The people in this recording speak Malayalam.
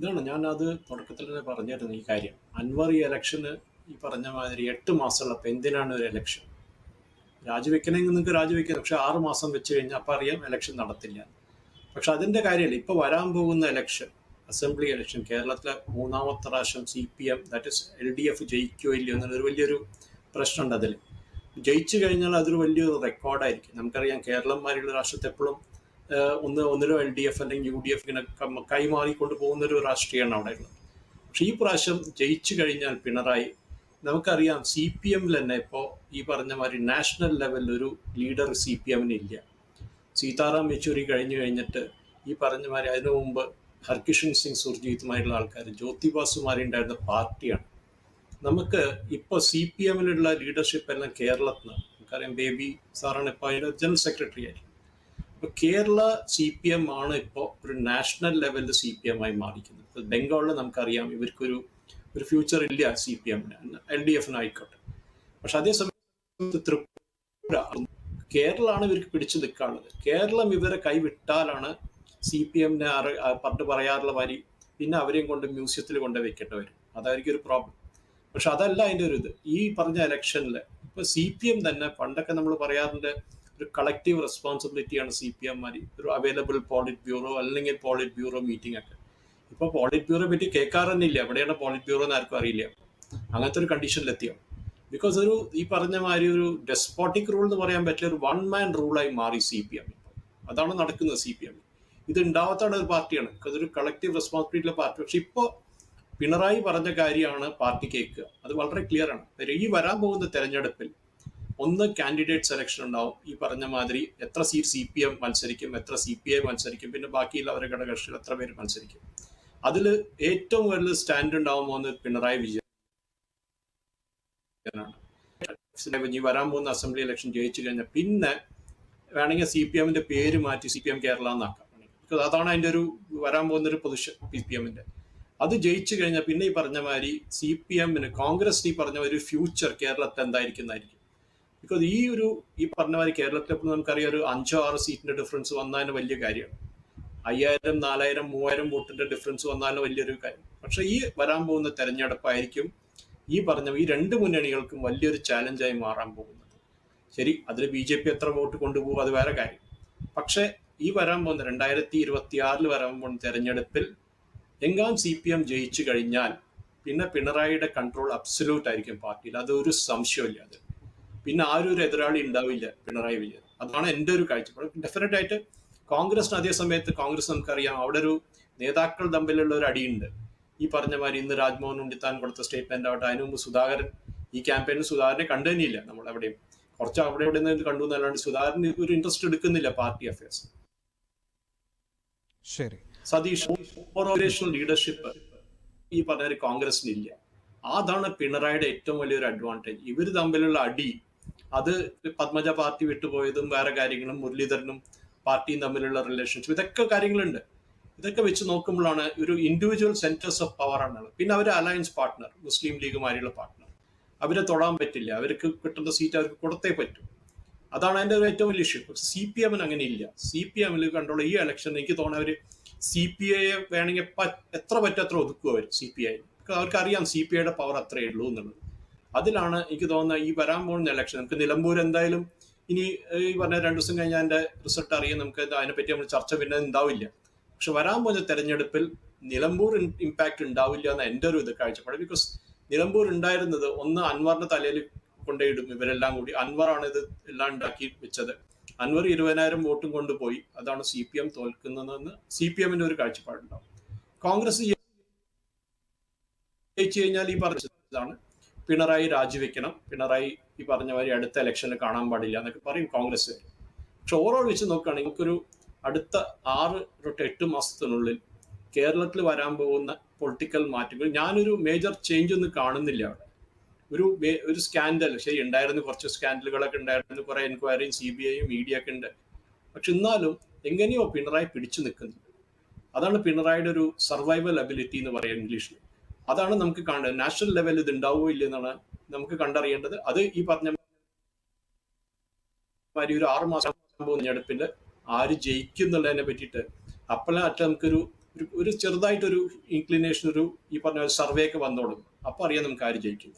ഇതാണ് ഞാൻ അത് തുടക്കത്തിൽ തന്നെ പറഞ്ഞിരുന്നു ഈ കാര്യം. അൻവർ ഈ ഇലക്ഷന് ഈ പറഞ്ഞ മാതിരി എട്ട് മാസമുള്ളപ്പോൾ എന്തിനാണ് ഒരു ഇലക്ഷൻ രാജിവെക്കണമെങ്കിൽ നിങ്ങൾക്ക് രാജിവെക്കാം. പക്ഷെ ആറ് മാസം വെച്ച് കഴിഞ്ഞാൽ അപ്പം അറിയാം ഇലക്ഷൻ നടത്തില്ല. പക്ഷെ അതിന്റെ കാര്യമല്ല ഇപ്പോൾ വരാൻ പോകുന്ന ഇലക്ഷൻ അസംബ്ലി ഇലക്ഷൻ കേരളത്തിലെ മൂന്നാമത്തെ പ്രാവശ്യം C P M that is L D F ജയിക്കുകയോ ഇല്ലയോ എന്നുള്ളൊരു വലിയൊരു പ്രശ്നമുണ്ട് അതിൽ ജയിച്ചു കഴിഞ്ഞാൽ അതൊരു വലിയൊരു റെക്കോർഡായിരിക്കും നമുക്കറിയാം കേരളന്മാരുടെ രാഷ്ട്രത്തെ എപ്പോഴും ഒന്ന് ഒന്നിലോ എൽ ഡി എഫ് അല്ലെങ്കിൽ യു ഡി എഫ് ഇങ്ങനെ കൈമാറിക്കൊണ്ട് പോകുന്ന ഒരു രാഷ്ട്രീയമാണ് അവിടെ ഉള്ളത്. പക്ഷെ ഈ പ്രാവശ്യം ജയിച്ചു കഴിഞ്ഞാൽ പിണറായി നമുക്കറിയാം സി പി എമ്മിൽ തന്നെ ഇപ്പോൾ ഈ പറഞ്ഞ മാതിരി നാഷണൽ ലെവലിൽ ഒരു ലീഡർ സി പി എമ്മിന് ഇല്ല. സീതാറാം യെച്ചൂരി കഴിഞ്ഞു കഴിഞ്ഞിട്ട് ഈ പറഞ്ഞ മാതിരി അതിനു മുമ്പ് ഹർകിഷൻ സിംഗ് സുർജീത്തുമായിട്ടുള്ള ആൾക്കാർ ജ്യോതിബാസുമാരി ഉണ്ടായിരുന്ന പാർട്ടിയാണ്. നമുക്ക് ഇപ്പോൾ സി പി എമ്മിലുള്ള ലീഡർഷിപ്പ് എല്ലാം കേരളത്തിൽ നിന്ന് നമുക്കറിയാം ബേബി സാറാണ് ഇപ്പോൾ അതിന്റെ ജനറൽ സെക്രട്ടറി അപ്പൊ കേരള സി പി എം ആണ് ഇപ്പോൾ ഒരു നാഷണൽ ലെവലിൽ സി പി എം ആയി മാറിക്കുന്നത് ബംഗാളിൽ നമുക്കറിയാം ഇവർക്കൊരു ഒരു ഫ്യൂച്ചർ ഇല്ല സി പി എമ്മിന് എൽ ഡി എഫിന് ആയിക്കോട്ടെ. പക്ഷെ അതേസമയത്ത് ത്രിപുര കേരളമാണ് ഇവർക്ക് പിടിച്ചു നിൽക്കാനുള്ളത്. കേരളം ഇവരെ കൈവിട്ടാലാണ് സി പി എമ്മിനെ പണ്ട് പറയാറുള്ള വരി പിന്നെ അവരെയും കൊണ്ട് മ്യൂസിയത്തിൽ കൊണ്ട് വെക്കേണ്ടി വരും. അതായിരിക്കും ഒരു പ്രോബ്ലം പക്ഷെ അതല്ല അതിന്റെ ഒരു ഇത്. ഈ പറഞ്ഞ ഇലക്ഷനിൽ ഇപ്പൊ സി പി എം തന്നെ പണ്ടൊക്കെ നമ്മൾ പറയാറുണ്ട് ഒരു കളക്റ്റീവ് റെസ്പോൺസിബിലിറ്റിയാണ് സി പി എംമാർ ഒരു അവൈലബിൾ പോളിറ്റ് ബ്യൂറോ അല്ലെങ്കിൽ പോളിറ്റ് ബ്യൂറോ മീറ്റിംഗ് ഒക്കെ. ഇപ്പൊ പോളിറ്റ് ബ്യൂറോ പറ്റി കേൾക്കാറന്നില്ല എവിടെയാണ് പോളിറ്റ് ബ്യൂറോ എന്ന് ആർക്കും അറിയില്ല. അങ്ങനത്തെ ഒരു കണ്ടീഷനിലെത്തിയോ ബിക്കോസ് ഒരു ഈ പറഞ്ഞ മാതിരി ഒരു ഡെസ്പോട്ടിക് റൂൾ എന്ന് പറയാൻ പറ്റില്ല. ഒരു വൺ മാൻ റൂളായി മാറി സി പി എം അതാണ് നടക്കുന്നത് സി പി എം ഇത് ഉണ്ടാവാത്താണ് ഒരു പാർട്ടിയാണ്. അതൊരു കളക്റ്റീവ് റെസ്പോൺസിബിലിറ്റിയുള്ള പാർട്ടി. പക്ഷെ ഇപ്പോൾ പിണറായി പറഞ്ഞ കാര്യമാണ് പാർട്ടി കേൾക്കുക. അത് വളരെ ക്ലിയർ ആണ്. ഈ വരാൻ പോകുന്ന തെരഞ്ഞെടുപ്പിൽ ഒന്ന് കാൻഡിഡേറ്റ് സെലക്ഷൻ ഉണ്ടാവും. ഈ പറഞ്ഞ മാതിരി എത്ര സീറ്റ് സി പി എം മത്സരിക്കും എത്ര സി പി ഐ മത്സരിക്കും പിന്നെ ബാക്കിയുള്ള അവരുടെ ഘടകകക്ഷികൾ എത്ര പേര് മത്സരിക്കും. അതിൽ ഏറ്റവും വലിയ സ്റ്റാൻഡ് ഉണ്ടാവുമോ എന്ന് പിണറായി വിജയനാണ്. ഇനി വരാൻ പോകുന്ന അസംബ്ലി ഇലക്ഷൻ ജയിച്ചു കഴിഞ്ഞാൽ പിന്നെ വേണമെങ്കിൽ സി പി എമ്മിന്റെ പേര് മാറ്റി സി പി എം കേരള എന്നാക്കാം. ബിക്കോസ് അതാണ് അതിന്റെ ഒരു വരാൻ പോകുന്ന ഒരു പൊസിഷൻ സി പി എമ്മിന്റെ അത് ജയിച്ചു കഴിഞ്ഞാൽ പിന്നെ ഈ പറഞ്ഞ മാതിരി സി പി എമ്മിന് കോൺഗ്രസ് ഈ പറഞ്ഞ ഒരു ഫ്യൂച്ചർ കേരളത്തിൽ എന്തായിരിക്കുന്നതായിരിക്കും ബിക്കോസ് ഈ ഒരു ഈ പറഞ്ഞ മാതിരി കേരളത്തിൽ ഇപ്പോൾ നമുക്കറിയാം ഒരു അഞ്ചോ ആറോ സീറ്റിന്റെ ഡിഫറൻസ് വന്നതിന് വലിയ കാര്യമാണ്. അയ്യായിരം നാലായിരം മൂവായിരം വോട്ടിന്റെ ഡിഫറൻസ് വന്നാലും വലിയൊരു കാര്യം. പക്ഷെ ഈ വരാൻ പോകുന്ന തെരഞ്ഞെടുപ്പായിരിക്കും ഈ പറഞ്ഞ ഈ രണ്ട് മുന്നണികൾക്കും വലിയൊരു ചാലഞ്ചായി മാറാൻ പോകുന്നത്. ശരി അതിൽ ബി ജെ പി എത്ര വോട്ട് കൊണ്ടുപോകും അത് വേറെ കാര്യം. പക്ഷെ ഈ വരാൻ പോകുന്ന രണ്ടായിരത്തി ഇരുപത്തി ആറിൽ വരാൻ പോകുന്ന തെരഞ്ഞെടുപ്പിൽ എങ്ങാം സി പി എം ജയിച്ചു കഴിഞ്ഞാൽ പിന്നെ പിണറായിയുടെ കൺട്രോൾ അബ്സല്യൂട്ട് ആയിരിക്കും പാർട്ടിയിൽ. അതൊരു സംശയമില്ല അത് പിന്നെ ആരും ഒരു എതിരാളി ഉണ്ടാവില്ല പിണറായി വിജയൻ. അതാണ് എന്റെ ഒരു കാഴ്ചപ്പാട്. ഡെഫിനറ്റ് ആയിട്ട് കോൺഗ്രസിന് അതേ സമയത്ത് കോൺഗ്രസ് നമുക്കറിയാം അവിടെ ഒരു നേതാക്കൾ തമ്മിലുള്ള ഒരു അടിയുണ്ട്. ഈ പറഞ്ഞ മാതിരി ഇന്ന് രാജ്മോഹൻ ഉണ്ണിത്താൻ കൊടുത്ത സ്റ്റേറ്റ്മെന്റ് ആവട്ടെ അതിനു മുമ്പ് സുധാകരൻ ഈ ക്യാമ്പയിനിൽ സുധാകരനെ കണ്ടു തന്നെയില്ല നമ്മൾ എവിടെയും. കുറച്ച് അവിടെ ഇവിടെ നിന്ന് കണ്ടു എന്നല്ലാണ്ട് സുധാകരൻ ഒരു ഇൻട്രസ്റ്റ് എടുക്കുന്നില്ല പാർട്ടി അഫയേഴ്സ് ശരി. സതീഷ് ഓപ്പറേഷണൽ ലീഡർഷിപ്പ് ഈ പറഞ്ഞ കോൺഗ്രസിനില്ല അതാണ് പിണറായിയുടെ ഏറ്റവും വലിയൊരു അഡ്വാന്റേജ് ഇവർ തമ്മിലുള്ള അടി അത് പത്മജ പാർട്ടി വിട്ടുപോയതും വേറെ കാര്യങ്ങളും മുരളീധരനും പാർട്ടിയും തമ്മിലുള്ള റിലേഷൻഷിപ്പ് ഇതൊക്കെ കാര്യങ്ങളുണ്ട്. ഇതൊക്കെ വെച്ച് നോക്കുമ്പോഴാണ് ഒരു ഇൻഡിവിജ്വൽ സെന്റേഴ്സ് ഓഫ് പവർ ആണ് പിന്നെ അവർ അലയൻസ് പാർട്ട്ണർ മുസ്ലിം ലീഗുമാരിയുള്ള പാർട്ട്ണർ അവരെ തൊടാൻ പറ്റില്ല. അവർക്ക് കിട്ടുന്ന സീറ്റ് അവർക്ക് കൊടുത്തേ പറ്റൂ. അതാണ് അതിന്റെ ഒരു ഏറ്റവും വലിയ ഇഷ്യൂ സി പി എമ്മിന് അങ്ങനെ ഇല്ല. സി പി എമ്മിൽ കണ്ടുള്ള ഈ ഇലക്ഷൻ എനിക്ക് തോന്നുന്നു അവർ സി പി ഐയെ വേണമെങ്കിൽ എത്ര പറ്റും അത്ര ഒതുക്കും അവർ സി പി ഐ അവർക്ക് അറിയാം സി പി ഐയുടെ പവർ അത്രയേ ഉള്ളൂ എന്നുള്ളത്. അതിലാണ് എനിക്ക് തോന്നുന്നത് ഈ വരാൻ പോകുന്ന ഇലക്ഷൻ നമുക്ക് നിലമ്പൂർ എന്തായാലും ഇനി ഈ പറഞ്ഞ രണ്ടു ദിവസം കഴിഞ്ഞാൽ അതിന്റെ റിസൾട്ട് അറിയാൻ നമുക്ക് അതിനെപ്പറ്റി നമ്മൾ ചർച്ച പിന്നെ ഉണ്ടാവില്ല. പക്ഷെ വരാൻ പോകുന്ന തെരഞ്ഞെടുപ്പിൽ നിലമ്പൂർ ഇമ്പാക്ട് ഉണ്ടാവില്ല എന്ന എന്റെ ഒരു ഇത് കാഴ്ചപ്പാട്. ബിക്കോസ് നിലമ്പൂർ ഉണ്ടായിരുന്നത് ഒന്ന് അൻവറിന്റെ തലയിൽ കൊണ്ടേയിടും ഇവരെല്ലാം കൂടി. അൻവറാണ് ഇത് എല്ലാം ഉണ്ടാക്കി വെച്ചത്. അൻവർ ഇരുപതിനായിരം വോട്ടും കൊണ്ടുപോയി. അതാണ് സി പി എം തോൽക്കുന്നതെന്ന് സി പി എമ്മിന്റെ ഒരു കാഴ്ചപ്പാടുണ്ടാവും. കോൺഗ്രസ് കഴിഞ്ഞാൽ ഈ പറഞ്ഞതാണ് പിണറായി രാജിവെക്കണം. പിണറായി ഈ പറഞ്ഞ മാതിരി അടുത്ത ഇലക്ഷനിൽ കാണാൻ പാടില്ല എന്നൊക്കെ പറയും കോൺഗ്രസ്. പക്ഷെ ഓവറോൾ വെച്ച് നോക്കുകയാണെങ്കിൽ നമുക്കൊരു അടുത്ത ആറ് തൊട്ട് എട്ട് മാസത്തിനുള്ളിൽ കേരളത്തിൽ വരാൻ പോകുന്ന പൊളിറ്റിക്കൽ മാറ്റങ്ങൾ ഞാനൊരു മേജർ ചേഞ്ച് ഒന്നും കാണുന്നില്ല അവിടെ. ഒരു ഒരു സ്കാൻഡൽ ശരി ഉണ്ടായിരുന്നു കുറച്ച് സ്കാൻഡലുകളൊക്കെ ഉണ്ടായിരുന്നു. കുറെ എൻക്വയറിയും സി ബി ഐയും മീഡിയ ഒക്കെ ഉണ്ട്. പക്ഷെ എന്നാലും എങ്ങനെയോ പിണറായി പിടിച്ചു നിൽക്കുന്നുണ്ട് അതാണ് പിണറായിയുടെ ഒരു സർവൈവൽ അബിലിറ്റി എന്ന് പറയാം ഇംഗ്ലീഷിൽ അതാണ് നമുക്ക് കാണേണ്ടത്. നാഷണൽ ലെവലിൽ ഇത് ഉണ്ടാവുമോ ഇല്ലെന്നാണ് നമുക്ക് കണ്ടറിയേണ്ടത്. അത് ഈ പറഞ്ഞ മാതിരി ഒരു ആറ് മാസം തിരഞ്ഞെടുപ്പിൽ ആര് ജയിക്കും എന്നുള്ളതിനെ പറ്റിയിട്ട് അപ്പോഴാറ്റ നമുക്കൊരു ഒരു ഒരു ചെറുതായിട്ടൊരു ഇൻക്ലിനേഷൻ ഒരു ഈ പറഞ്ഞ സർവേ ഒക്കെ വന്നോളും. അപ്പൊ അറിയാം നമുക്ക് ആര് ജയിക്കും.